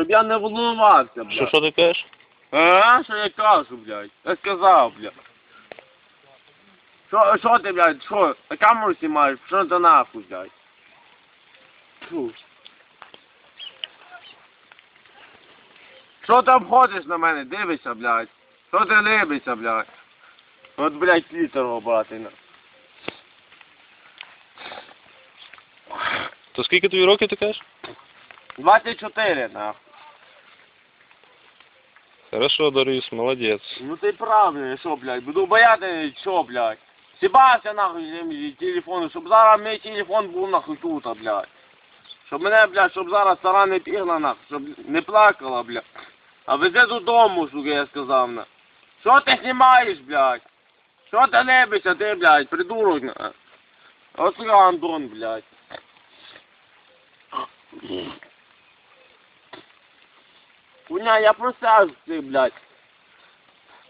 Щоб я не волнувався, блядь. Що, що ти кажеш? А, що я кажу, блядь? Я сказав, блядь. Що, що ти, блядь, що? На камеру знімаєш? Що ти нахуй, блядь? Фу. Що ти обходиш на мене? Дивишся, блядь. Що ти либишся, блядь? От, блядь, літер обрати. То скільки тобі років ти кажеш? 24, нахуй. Хорошо, Борис, молодець. Ну ти правильно, що, блядь, буду бояти, що, блядь. Сібався нахуй з телефону, щоб зараз мій телефон був нахуй тут, блядь. Щоб мене, блядь, щоб зараз стара не бігла нахуй, щоб не плакала, блядь. А везе додому, сука, я сказав на. Що ти знімаєш, блядь? Що ти лебишся, ти, блядь, придурок, на. Ось Антон, блядь. Хуйня, я просяг ти, блядь.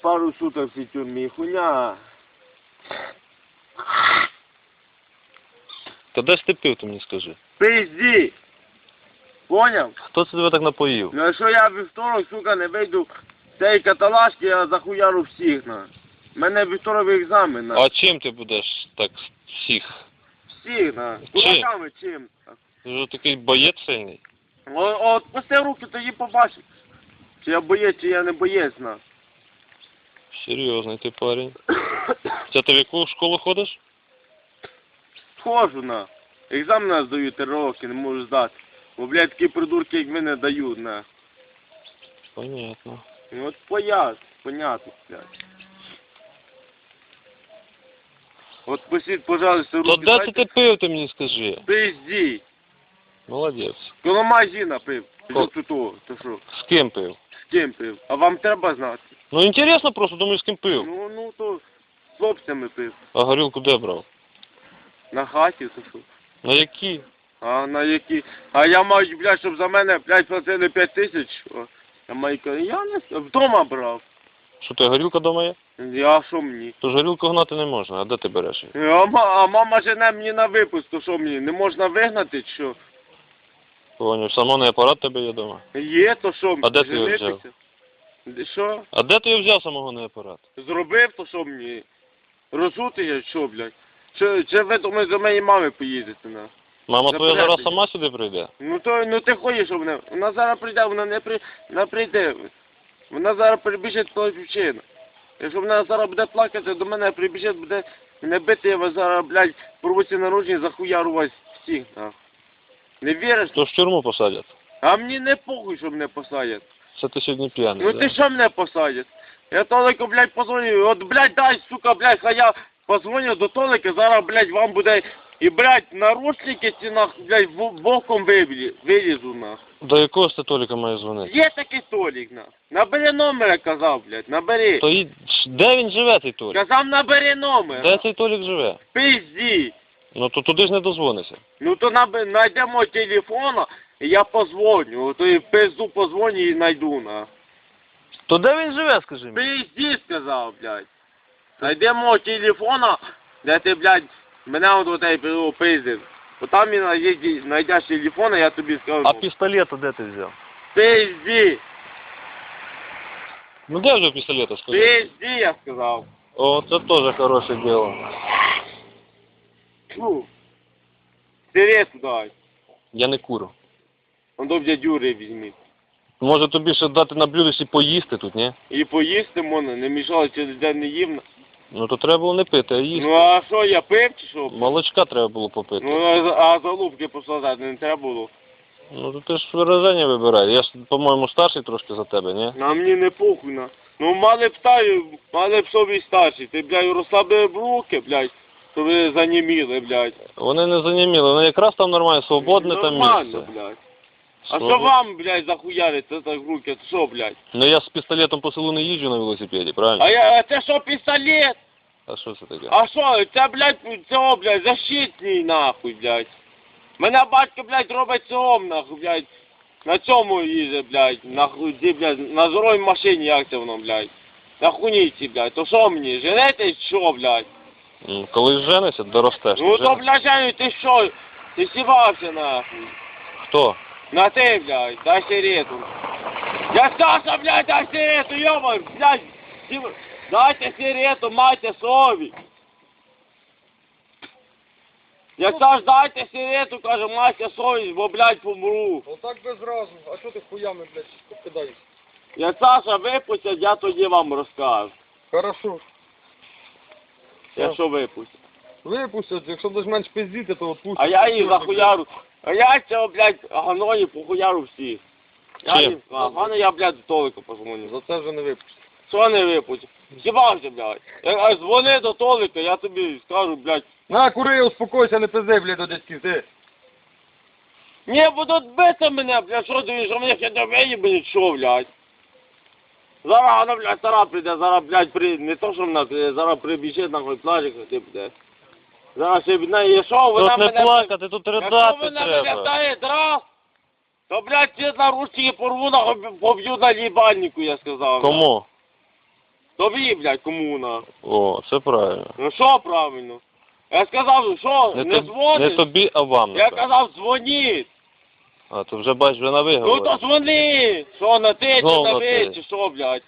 Пару суток в тюрмі, хуйня. Та де ж ти пив, ти мені скажи? Пизді. Поняв? Хто це тебе так напоїв? Ну якщо я в вівторок, сука, не вийду з цієї каталажки, я захуяру всіх, на. Мене вівторовий екзамен, на. А чим ти будеш так всіх? Всіх, на. Кулаками чим? Ти ж такий боєць сильний. О, от пусти руки, тоді побачиш. Чи я боєць, чи я не боєць, на. Серйозний ти парень. Це ти в яку школу ходиш? Схожу, на. Екзамен здаю три роки, не можу здати. Бо, блядь, такі придурки, як мене дають, на. Понятно. Ну от пояс, понятно, блядь. От посіть, пожалуйста, руки. То де це дайте. ти пив, ти мені скажи? Пизді. Молодець. Коло магазина пив. Ко- Тут то, то що? З ким пив? З ким пив? А вам треба знати? Ну інтересно просто, думаю, з ким пив. Ну, ну то з хлопцями пив. А горілку де брав? На хаті, то що? На які? А на які? А я маю, блядь, щоб за мене, блядь, платили 5 тисяч. О, Я маю, я не вдома брав. Що ти горілка вдома є? Я що мені? То ж горілку гнати не можна, а де ти береш її? А, ма- а мама жене мені на випуск, то що мені? Не можна вигнати, чи що? Поняв, самонний апарат тебе є вдома. Є, то що? А де ти його Женитися? взяв? Де Що? А де ти його взяв самогонний апарат? Зробив, то що мені? Розути я, що, блядь? Чи, чи ви думаєте, до моєї мами поїдете, на? Мама твоя зараз сама сюди прийде? Ну то ну ти хочеш, щоб вона. Вона зараз прийде, вона не при не прийде. Вона зараз прибіжить по дівчина. Якщо вона зараз буде плакати, до мене прибіжить, буде мене бити, я вас зараз, блядь, порвуться наружні, захуяру вас всіх, нахуй. Не віриш? То в тюрму посадять. А мені не похуй, що мене посадять. Це ти сьогодні п'яний. Ну да? ти що мене посадять? Я Толику, блядь, позвоню. От, блядь, дай, сука, блядь, хай я позвоню до Толика, зараз, блядь, вам буде і, блядь, наручники ці, нахуй, блядь, боком вилі- вилізу, нахуй. До якого ти Толіка має дзвонити? Є такий Толік, на. Набери номер, я казав, блядь, набери. То і... де він живе, цей Толік? Казав, набери номер. Де цей Толік живе? Пизді. Ну то туди ж не дозвонися. Ну то наби... найдемо телефона, і я позвоню. То і пизду позвоню і найду, на. То де він живе, скажи мені? Пизді, сказав, блядь. Найдемо телефона, де ти, блядь, мене от отай пиздив. Бо там і знайдеш телефон, я тобі скажу. А пістолета де ти взяв? Пизді. Ну де вже пістолета, скажи? Пизді, я сказав. О, це теж хороше діло. Сирету дай. Я не курю. Он до дядюри візьміть. Може тобі ще дати на блюдесі поїсти тут, ні? І поїсти можна, не мішало через день не їм. Ну то треба було не пити, а їсти. Ну а що, я пив чи що? Молочка треба було попити. Ну а, за- а залупки посадати не треба було. Ну то ти ж вираження вибирай. Я ж, по-моєму, старший трошки за тебе, ні? На мені не похуй на. Ну мали б таю, мали б собі старші. Ти, блядь, розслабили б руки, блядь, то ви заніміли, блядь. Вони не заніміли, вони якраз там нормально, свободне там Нормально, місце. блядь. А Свобод- що вам, блядь, захуяриться так руки? Це що, блядь? Ну я з пістолетом по селу не їжджу на велосипеді, правильно? А я, а це що, пістолет? А що це таке? А що, це, блядь, цього, блядь, защитний, нахуй, блядь. Мене батько, блядь, робить цього, нахуй, блядь. На цьому їздить, блядь, нахуй, ді, блядь, на здоровій машині, як це воно, блядь. На хуніці, блядь, то що мені, женетесь, що, блядь? М, Коли женишся, доростеш. Ну то, женишся. блядь, Женю, ти що? Ти сівався, нахуй. Хто? На ти, блядь, дай сирету. Я Саша, блядь, дай сигарету, ёба, блядь. Ди- Дайте сигарету, майте совість. Я Саш, дайте сигарету, каже, майте совість, бо, блядь, помру. Отак без разу. А що ти хуями, блядь, кидаєш? Я Саша випустять, я тоді вам розкажу. Хорошо. Якщо випустять. Випустять, якщо будеш менш пиздіти, то отпустять. А я їх захуяру. А я цього, блядь, ганові похуяру всіх. Я Чим? їм сказав, гано я, блядь, до Толика позвоню. За це вже не випустять. Що не випустять? Хіба вже, блядь? Я кажу, дзвони до Толика, я тобі скажу, блядь. На, кури, успокойся, не пизди, блядь, до дядьки, ти. Не будуть бити мене, блядь, що думаєш, що мене хіба виїбануть, що, блядь? Зараз вона, блядь, стара прийде, зараз, блядь, при... не то, що вона прийде, зараз прибіжить, нахуй, плаче, ти буде. Зараз ще від неї, що, вона Тут не мене... плакати, тут Якщо ридати вона мене треба. дає драв, то, блядь, ці наручники порву, нахуй, поб'ю на лібальнику, я сказав. Кому? Тобі, блядь, кому, на. О, це правильно. Ну що правильно? Я сказав, що, не, Не, тоб- дзвониш? не тобі, а вам. Я напевно. казав, дзвоніть. А, то вже бач, вже на Ну виговорі. то дзвони. Що, на ти, чи Знов на на ви, чи що, блядь?